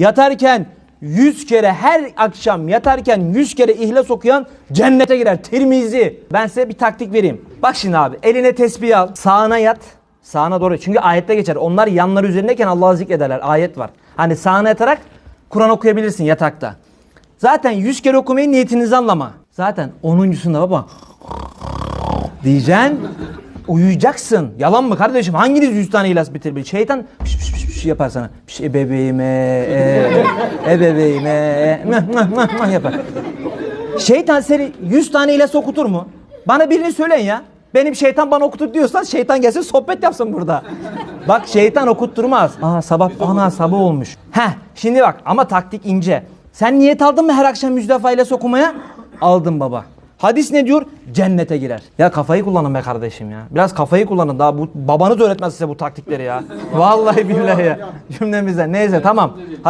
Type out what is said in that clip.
Yatarken 100 kere her akşam yatarken 100 kere ihlas okuyan cennete girer. Tirmizi. Ben size bir taktik vereyim. Bak şimdi abi eline tesbih al. Sağına yat. Sağına doğru. Çünkü ayette geçer. Onlar yanları üzerindeyken Allah'ı zikrederler. Ayet var. Hani sağına yatarak Kur'an okuyabilirsin yatakta. Zaten 100 kere okumayı niyetinizi anlama. Zaten 10.sunda baba diyeceksin. Uyuyacaksın. Yalan mı kardeşim? Hanginiz 100 tane ilas bitirebilir? Şeytan piş piş piş piş yapar sana. Piş ebeveğime, e, ebeveğime, e, mıh mıh mıh mıh yapar. Şeytan seni 100 tane ilas okutur mu? Bana birini söyleyin ya. Benim şeytan bana okutur diyorsan şeytan gelsin sohbet yapsın burada. Bak şeytan okutturmaz. Aa sabah ana sabah olmuş. Heh şimdi bak ama taktik ince. Sen niyet aldın mı her akşam yüz defa ilas okumaya? Aldım baba. Hadis ne diyor? Cennete girer. Ya kafayı kullanın be kardeşim ya. Biraz kafayı kullanın daha bu babanız öğretmez size bu taktikleri ya. Vallahi billahi ya. Cümlemizden. Neyse tamam. Hadi